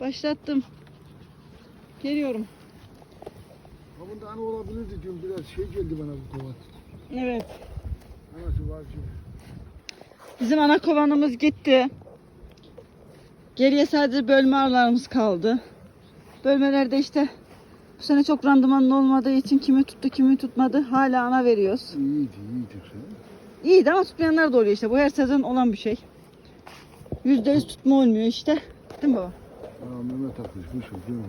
Başlattım. Geliyorum. Ha bunda ana olabilirdi diyorum biraz şey geldi bana bu kovat. Evet. Anası var ki. Bizim ana kovanımız gitti. Geriye sadece bölme arılarımız kaldı. Bölmelerde işte bu sene çok randımanlı olmadığı için kimi tuttu kimi tutmadı. Hala ana veriyoruz. İyiydi iyiydi. İyiydi ama tutmayanlar da oluyor işte. Bu her sezon olan bir şey. Yüzde yüz tutma olmuyor işte. Değil mi baba? Aa o değil mi?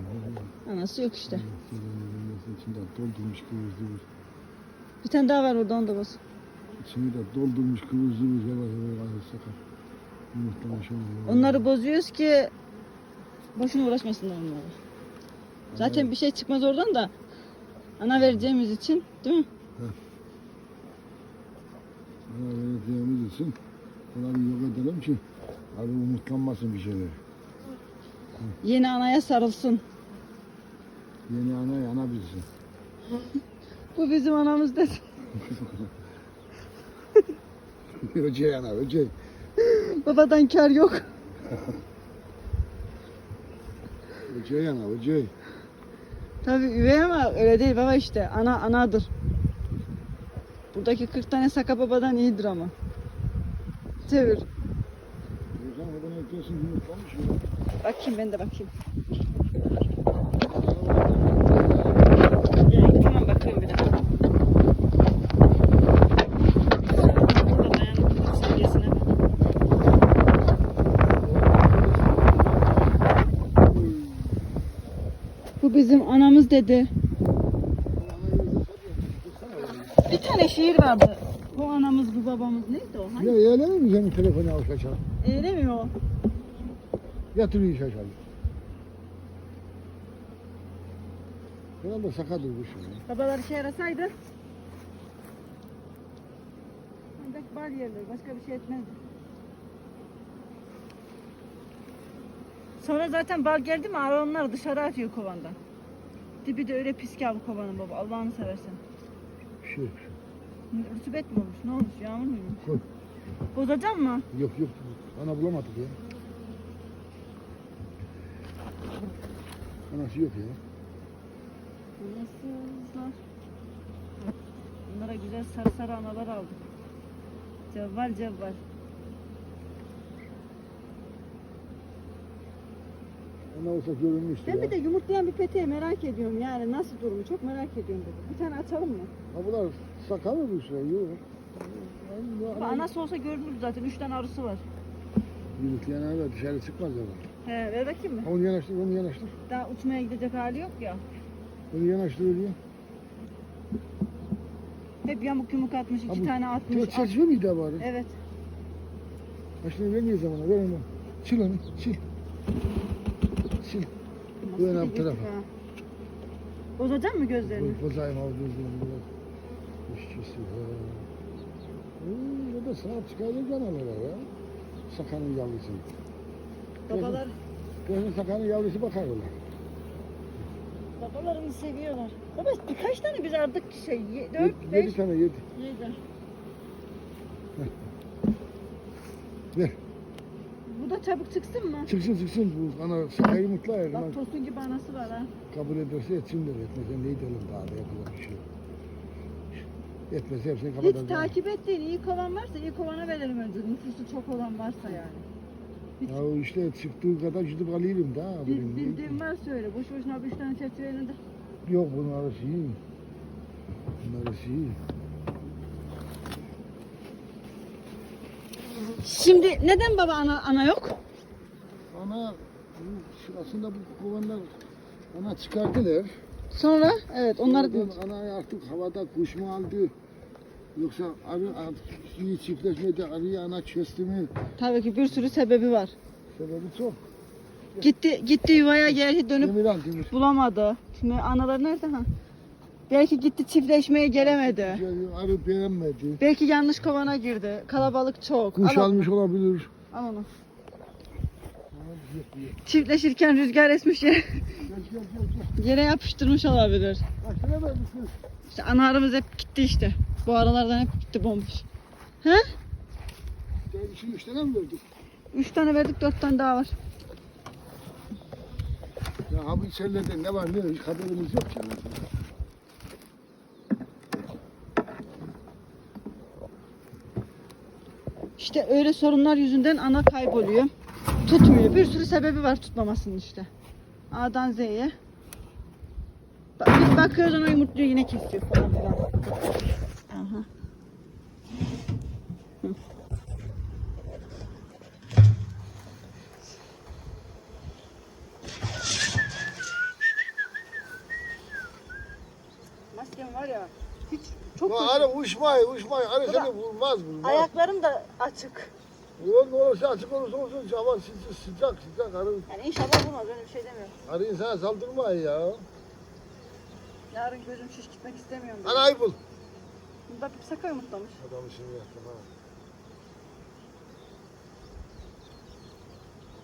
Anası yok işte. İçinde doldurmuş kıvır zıvır. Bir tane daha var orada onu da bas. İçini de doldurmuş kıvır zıvır. Yavaş yavaş ağzı sakar. Yumurtlamış onu. Onları bozuyoruz ki boşuna uğraşmasınlar onlarla. Zaten bir şey çıkmaz oradan da ana vereceğimiz için değil mi? Ana vereceğimiz için bunları yok edelim ki abi umutlanmasın bir şeyler. Yeni anaya sarılsın. Yeni ana yana bilsin. Bu bizim anamız dedi. Öcey ana öcey. Babadan kar yok. Öcey ana öcey. Tabii üvey ama öyle değil baba işte. Ana anadır. Buradaki 40 tane saka babadan iyidir ama. Çevir. Zaman oradan ekliyorsun yumurtlamış ya. Bakayım ben de bakayım. Tamam bakıyorum bir. Bu bizim anamız dedi. Bir tane şiir vardı. Bu anamız bu babamız neydi o? Hangi? Ya yeğlenin mi senin telefonu al şaşal? Eğlemiyor o. Yatırıyor şaşal. Herhalde sakadır bu şey. Babalar işe yarasaydı. Ancak bal yerler. Başka bir şey etmezdi. Sonra zaten bal geldi mi ara onları dışarı atıyor kovandan. Dibi de öyle pis ki abi kovanın baba. Allah'ını seversen. Şey. Rütubet mi olmuş? Ne olmuş? Yağmur mu yağmış? Koy. Bozacak mı? Yok yok. Ana bulamadık ya. Anası yok ya. Nasıllar? Bunlara güzel sarı sarı analar aldık. Cevval cevval. Ana olsa görünmüştü Ben ya. bir de yumurtlayan bir peteği merak ediyorum yani nasıl durumu çok merak ediyorum dedim. Bir tane açalım mı? Ha bunlar sakal mı bu şey? Yok. Anası olsa görünür zaten. Üç tane arısı var. Yumurtlayan ana dışarı çıkmaz ya. He ver bakayım mı? Onu yanaştır, onu yanaştır. Daha uçmaya gidecek hali yok ya. Onu yanaştır öyle. Hep yamuk yumuk atmış, iki Abi, tane atmış. Çok çerçeve miydi bari? Evet. Başını vermiyor zamana. Ver onu. Sil onu. Nasıl Buyurun abi, bir tarafa. Bozacak mı gözlerini? Bu Bozayım avcuzluğum biraz. İşçisi. Ha. Hmm, o da sahip çıkaracak canalara ya. Sakanın yavrusu. Babalar, Gözün sakanın yavrusu bakar öyle. babalarını seviyorlar. Baba birkaç tane biz aldık şey. ye- Dört, Yedi, beş, yedi tane yedi. yedi. Ver. Bu da çabuk çıksın mı? Çıksın çıksın bu ana sakayı mutlu zaman Bak tosun gibi anası var ha. kabul ederse etsin de etmese ne edelim daha da yapacak bir şey yok. Etmese hepsini Hiç kapatacağız. takip ettiğin iyi kovan varsa iyi kovana verelim önce. Nüfusu çok olan varsa yani. Ya o işte çıktığı kadar gidip alayım da. haberin bildiğin varsa öyle. Boş boşuna bir tane çerçeveyle de. Yok bunun arası iyi. Bunun arası iyi. Şimdi neden baba ana, ana yok? Ana bu- aslında bu kovanlar ana çıkardılar. Sonra evet onları ana artık havada kuş mu aldı? Yoksa arı iyi çiftleşmedi arıyı ana kesti mi? tabii ki bir sürü sebebi var. Sebebi çok. Gitti gitti yuvaya geri dönüp Demir al demir. bulamadı. Şimdi anaları nerede ha? Belki gitti çiftleşmeye gelemedi. Arı beğenmedi. Belki yanlış kovana girdi. Kalabalık çok. Kuş al, almış olabilir. al onu. Çiftleşirken rüzgar esmiş yere, yere yapıştırmış olabilir. Lira vermişsin? İşte ana arımız hep gitti işte. Bu aralardan hep gitti bomboş. He? Sen işin üç tane mi verdik? Üç tane verdik dört tane daha var. Ya abi içerilerde ne var ne yok hiç haberimiz yok yani. İşte öyle sorunlar yüzünden ana kayboluyor. Tutmuyor. Bir sürü sebebi var tutmamasının işte. A'dan Z'ye. Bak, biz bakıyoruz ona yumurtluyor yine kesiyor falan filan. Maskem var ya hiç çok Ya kötü. arı uçmayı uçmayı arı Baba, seni vurmaz vurmaz. Ayaklarım da açık. Yol ne olursa açık olursa olsun hava sıcak sıcak sıcak arı. Yani inşallah bulmaz öyle bir şey demiyorum. Arı insana saldırmayı ya. Yarın gözüm şiş gitmek istemiyorum. Ana ayıp ol. Bir saka yumurtlamış. Adamı şimdi yaktım ha.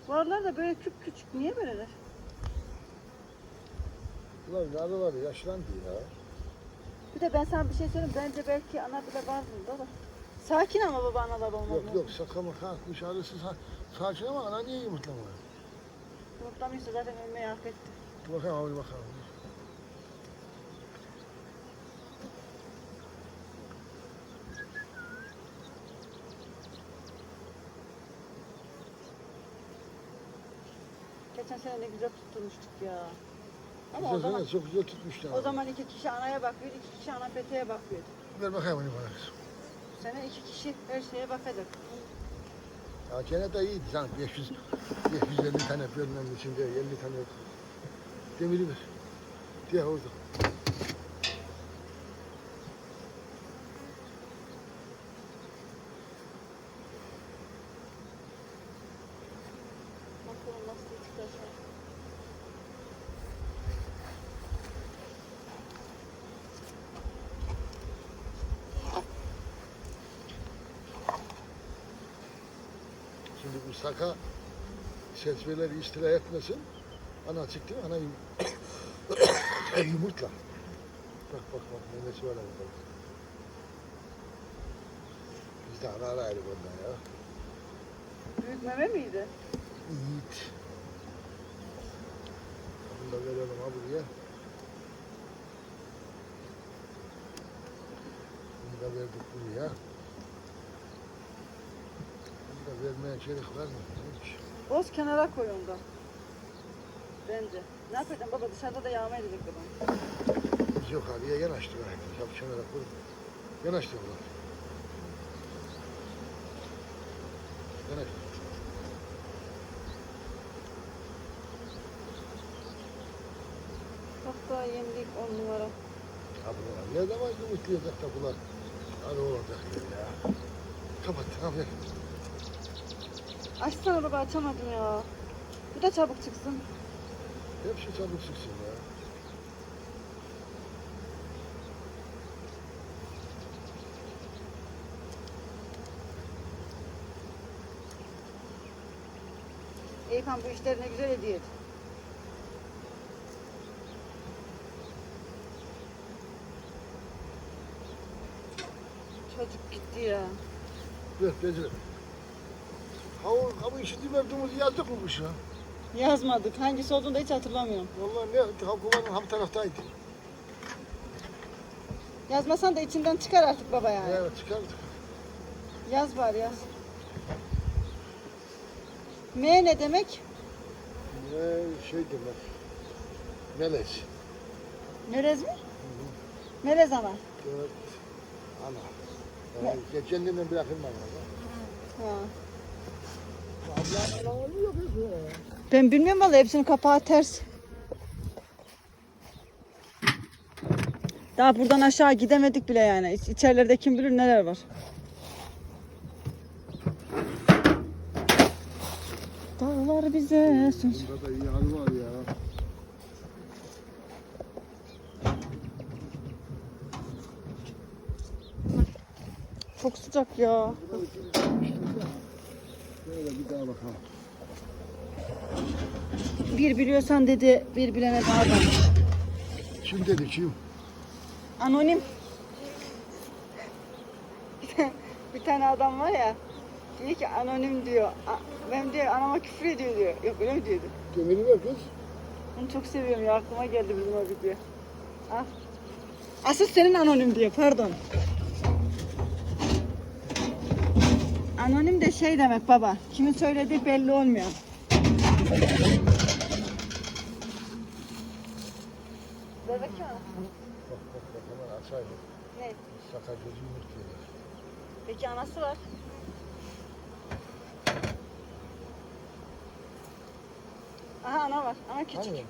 Bu aralar da böyle küp küçük. Niye böyleler? Ulan arıları yaşlandı ya. Bir de ben sana bir şey söyleyeyim. Bence belki ana bile var bunda da. Sakin ama baba analar olmaz. Yok yok şaka maka kuş arısı sa sakin ama ana niye yumurtlamıyor? Yumurtlamışsa zaten ölmeyi hak etti. Bakalım abi bakalım. Geçen sene ne güzel tutturmuştuk ya. Ama o zaman, çok güzel tutmuşlar. o zaman iki kişi anaya bakıyor, iki kişi ana peteğe bakıyor. Ver bakayım onu bana. Bu sene iki kişi her şeye bakacak. Ya gene de iyiydi canım. 500, 550 tane bölmenin içinde 50 tane yok. Demiri ver. Diye orada. Şimdi bu saka seçmeleri istila etmesin. Ana çıktı mı? Ana yum yumurtla. Bak bak bak memesi var orada. Biz de ana araydık ondan ya. Büyük meme miydi? Yiğit. Bunu da verelim ha buraya. Bunu da verdik buraya. Bunu da vermeye gerek var mı? Hiç. Boz kenara koy ondan. Bence. Ne yapacağım baba dışarıda da yağma edecek babam. Biz yok abiye yanaştık. Yapışan olarak koyduk. Yanaştık. Yanaştık. Daha yemlik on numara. Abi ulan ne zaman yumurtlayacak da bunlar? Hadi olacak ya. Kapat ya. Açsana baba açamadım ya. Bu da çabuk çıksın. Hepsi çabuk çıksın ya. Eyüphan bu işleri ne güzel. Çocuk gitti ya. Ver becerim. Ha o, ha bu işi verdiğimizi yazdık mı bu işe? Yazmadık. Hangisi olduğunu da hiç hatırlamıyorum. Vallahi ne? Ha kumanın ham taraftaydı. Yazmasan da içinden çıkar artık baba yani. Evet çıkardık. Yaz var yaz. M ne demek? Ne şey demek. Melez. Melez mi? Melez ana. Evet. Ana. Yani kendinden bırakılma ya. Ha. Ya. Ben bilmiyorum vallahi hepsinin kapağı ters. Daha buradan aşağı gidemedik bile yani. İç- İçerilerde kim bilir neler var. Dağlar bize. Bunda da iyi hal var ya. Çok sıcak ya. Bir daha bakalım. Bir biliyorsan dedi, bir bilene daha da. Kim dedi kim? Anonim. bir tane adam var ya. Diyor ki anonim diyor. A- Ben diyor anama küfür ediyor diyor. Yok öyle mi diyordu? Demiri ver kız. Onu çok seviyorum ya. Aklıma geldi bizim o video. Al. Asıl senin anonim diyor. Pardon. Anonim de şey demek baba. Kimin söylediği belli olmuyor. Ver bakayım. Bak bak bak hemen açayım. Ne? Sakar gözü yumurtluyor. Peki anası var. Aha ana var. Ana küçük. Hani?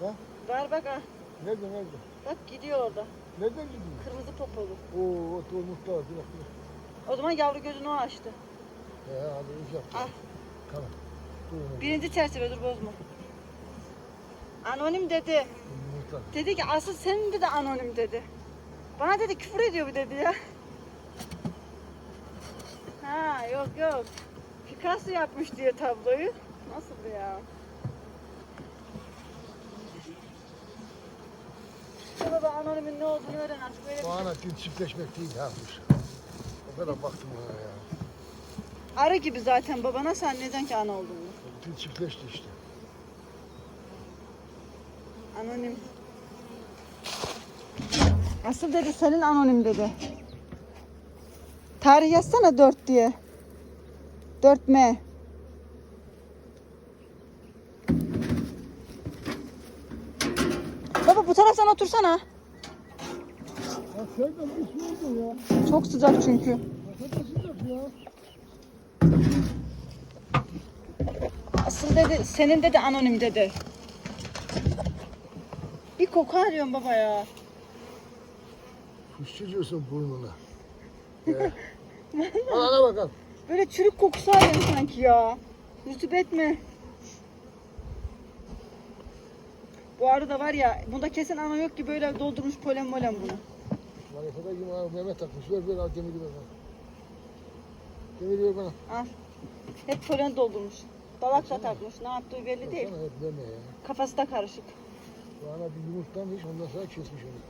Ha? Var bak ha. Nerede nerede? Bak gidiyor orada. Nereden gidiyor? Kırmızı popolu. Oo, o var. Bir dakika. O zaman yavru gözünü o açtı. He hadi iş yap. Al. Tamam. Dur onu. Birinci çerçeve dur bozma. Anonim dedi. Yumurta. Dedi ki asıl senin dedi anonim dedi. Bana dedi küfür ediyor bu dedi ya. Ha yok yok. Picasso yapmış diye tabloyu. Nasıl ya? Baba anonimin ne olduğunu öğren artık böyle bir Bu ana çiftleşmek değil yapmış. Kadar baktım ona ya. Arı gibi zaten baba nasıl anlayacaksın ki ana olduğunu? Dil çiftleşti işte. Anonim. Asıl dedi senin anonim dedi. Tarih yazsana 4 diye. 4M. Baba bu taraftan otursana. Bir şey oldu ya. Çok sıcak çünkü. Ne kadar sıcak ya. Asıl dedi senin dedi anonim dedi. Bir koku arıyorum baba ya. Fışçırıyorsun burnuna. Ya. al ana bakalım. Böyle çürük kokusu arıyorum sanki ya. Rutubet mi? Bu arı da var ya, bunda kesin ana yok ki böyle doldurmuş polen molen bunu. Manifada gibi abi Mehmet takmış. Ver ver al demiri ver bana. Demiri ver bana. Al. Hep polen doldurmuş. Dalak da takmış. Ne yaptığı belli değil. Sana hep verme ya. Kafası da karışık. Bu ana bir yumurtlamış ondan sonra kesmiş onu.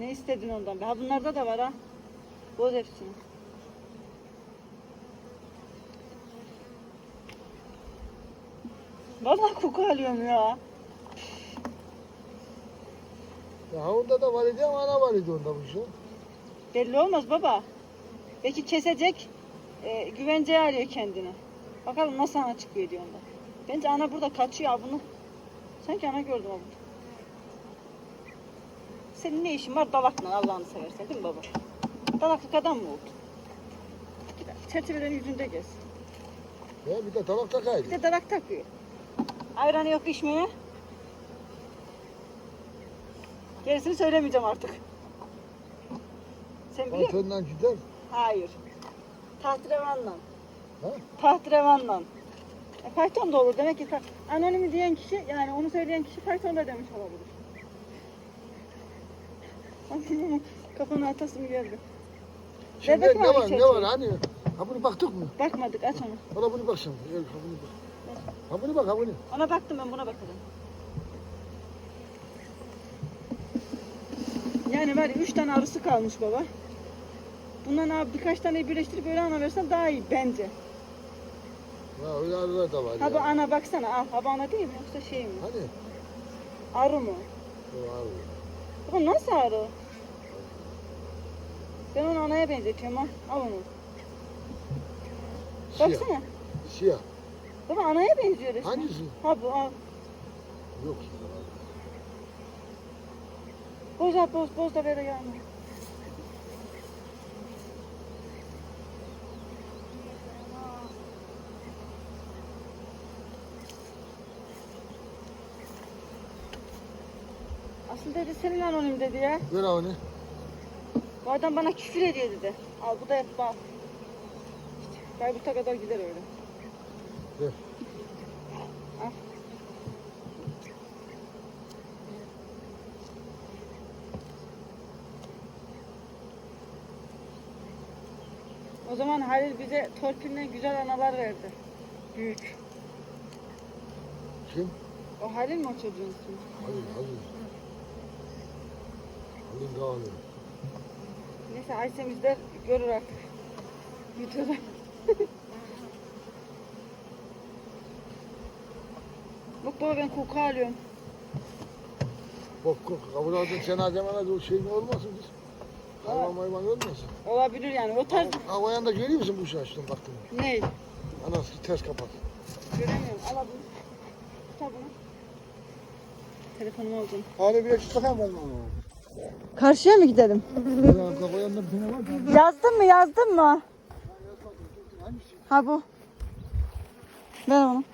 Ne istedin ondan be? Ha bunlarda da var ha. Boz hepsini. Vallahi koku alıyorum ya. Ya onda da var idi ama ana var idi onda bu şey. Belli olmaz baba. Belki kesecek, e, güvenceye arıyor kendini. Bakalım nasıl ana çıkıyor diyor onda. Bence ana burada kaçıyor bunu. Sanki ana gördüm abi. Senin ne işin var dalakla Allah'ını seversen değil mi baba? Dalaklık adam mı oldu? Çerçeveden yüzünde gez. Ya bir de tabak takaydı. Bir de dalak takıyor. Ayranı yok içmeye. Gerisini söylemeyeceğim artık. Sen biliyor musun? Pantolondan gider. Hayır. Tahtrevanla. Ha? Tahtrevanla. E, fayton da olur. Demek ki anonimi diyen kişi yani onu söyleyen kişi fayton da demiş olabilir. Kafana atasım geldi. Şimdi bakayım ne abi var ne var hani? Ha bunu baktık mı? Bakmadık aç onu. Bana bunu bak şimdi. Ha bunu bak. Ha bunu bak ha bunu. Ona baktım ben buna bakalım. Yani var ya üç tane arısı kalmış baba. Bundan abi birkaç tane birleştirip öyle ana versen daha iyi bence. Ya öyle arılar da var Ha bu ya. ana baksana al. Ha bu ana değil mi yoksa şey mi? Hani? Arı mı? O arı. Bu nasıl arı? Ben onu anaya benzetiyorum ha. Al onu. Siyah. Baksana. Siyah. Baba anaya benziyor resmen. Hangisi? Ha bu al. Yok boz da ver ayağını. Asıl dedi senin anonim dedi ya. Ver onu. Bu adam bana küfür ediyor dedi. Al bu da hep bal. İşte Bayburt'a kadar gider öyle. Ver. Zaman Halil bize torpille güzel analar verdi. Büyük. Kim? O Halil mi o çocuğun ismi? Halil, Halil. Halil Dağlı. Neyse Aysemizler görür artık. Videoda. Bak baba ben koku alıyorum. Kok kok. Kabul aldın cenazemene de o şey mi olmasın kız? Hayvan mayvan ölmesin. Olabilir yani o tarz. Havayanda görüyor musun bu şaştın baktın? Ne? Anası ters kapat. Göremiyorum. Al bunu. Tutar bunu. Telefonumu alacağım. Hani bir eksik bakayım ben onu. Karşıya mı gidelim? Ya Havayanda bir tane var. Yazdın mı yazdın mı? Ha bu. Ver onu.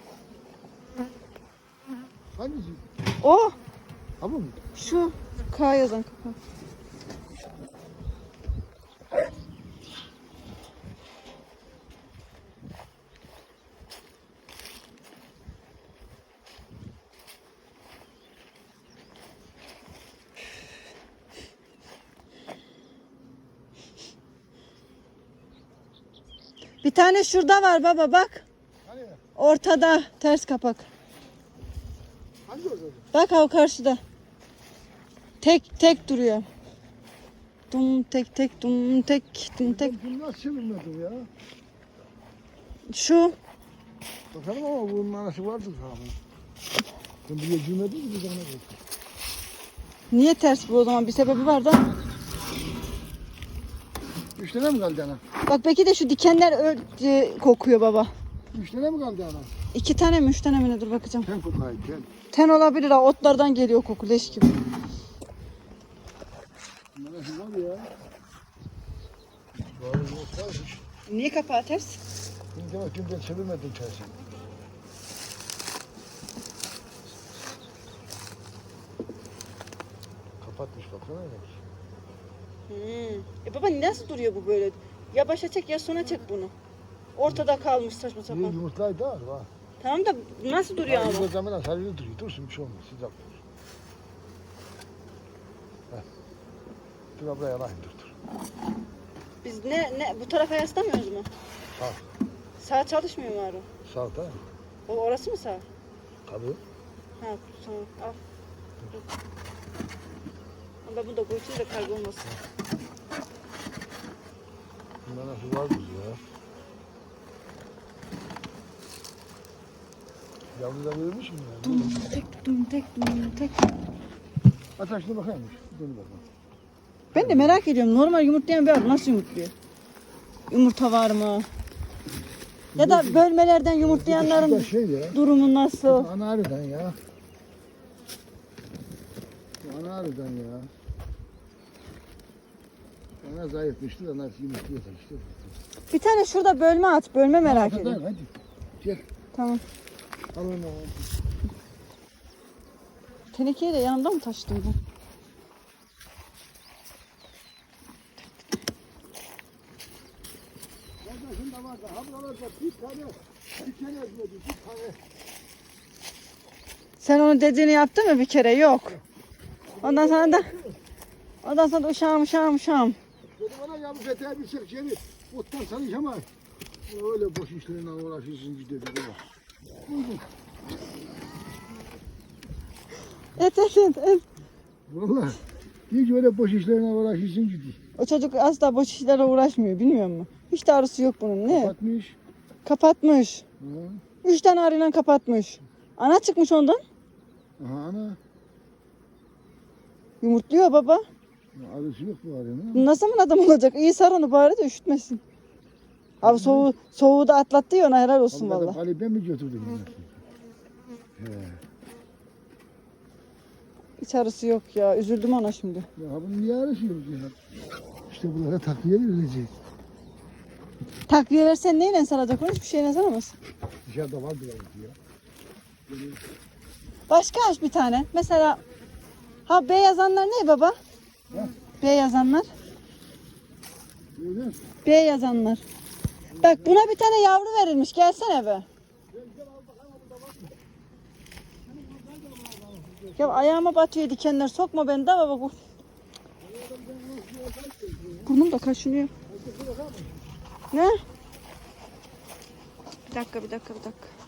Hangisi? O. Ha bu mu? Şu. K yazan kapı. Tane şurada var baba bak. Hani? Ortada ters kapak. Hangi orada? Bak o karşıda. Tek tek duruyor. Dum tek tek dum tek dum tek. Nasıl çevirmedim ya? Şu Bakalım ama bunun anası vardır abi. Ben buraya girmedim ki bir tane niye ters bu o zaman bir sebebi var da. Üç tane mi kaldı ana? Bak belki de şu dikenler ö- e, kokuyor baba. Üç tane mi kaldı ana? İki tane mi üç tane mi ne dur bakacağım. Ten kokayı ten. Ten olabilir ha otlardan geliyor koku leş gibi. Anası var ya. Var yok varmış. Niye kapağı ters? Şimdi demek ki ben tersini. Kapatmış ya. Hmm. E baba nasıl duruyor bu böyle? Ya başa çek ya sona çek bunu. Ortada kalmış saçma sapan. yumurtlayı da var. Tamam da nasıl duruyor ama? Zaman sarılı duruyor. Dursun bir şey olmaz. Sıcak. Heh. Dur buraya alayım dur dur. Biz ne ne bu tarafa yaslamıyoruz mu? Sağ. Sağ çalışmıyor mu Harun? Sağda. O orası mı sağ? Tabii. Ha tamam al. Dur. Bunu da koysun da kaybolmasın. Bundan nasıl var kız ya? Yavru da verilmiş mi? Dum tek dum tek dum tek. Aç şuna bakayım. Dur bakalım. Ben de merak ediyorum normal yumurtlayan bir arı nasıl yumurtluyor? Yumurta var mı? Ya da bölmelerden yumurtlayanların şey ya. durumu nasıl? Ana arıdan ya. Bu Ana arıdan ya. Ana zayıfmıştı da nasıl yumurtluyorsa işte. Bir tane şurada bölme at. Bölme merak Hadi, ediyorum. Hadi. Gel. Tamam. Al onu. Tenekeyi de yanımda mı taşıdım ben? Kardeşim de var da. Ha buralarda bir tane. Bir tane etmedi. Bir tane. Sen onu dediğini yaptın mı bir kere? Yok. Ondan sonra da ondan sonra da uşağım uşağım uşağım. Dedi bana ya bu feteye bir çek seni. Ottan çalışamaz. Öyle boş işlerine uğraşırsın ki dedi baba. Et et et et. Valla. Hiç öyle boş işlerine uğraşırsın ki dedi. O çocuk asla boş işlerle uğraşmıyor bilmiyor musun? Hiç de arısı yok bunun. Ne? Kapatmış. Kapatmış. Ha. Üç tane arıyla kapatmış. Ana çıkmış ondan. Aha ana. Yumurtluyor baba. Arısı yok arının. Bu Nasıl adam olacak? İyi sar onu bari de üşütmesin. Abi soğuğu, soğuğu da atlattı ya ona helal olsun valla. Ali ben mi götürdüm bunu? He. Hiç arısı yok ya. Üzüldüm ona şimdi. Ya bunun niye arısı yok ya? İşte bunlara takviye verilecek. Takviye versen neyle saracak? Onu hiçbir şeyle saramaz. Dışarıda var biraz ya. Başka aç bir tane. Mesela ha B yazanlar ne baba? B yazanlar. B yazanlar. Bak buna bir tane yavru verilmiş. Gelsene be. Ya ayağıma batıyor dikenler. Sokma beni de baba. bu. Burnum da kaşınıyor. Ne? Bir dakika bir dakika bir dakika.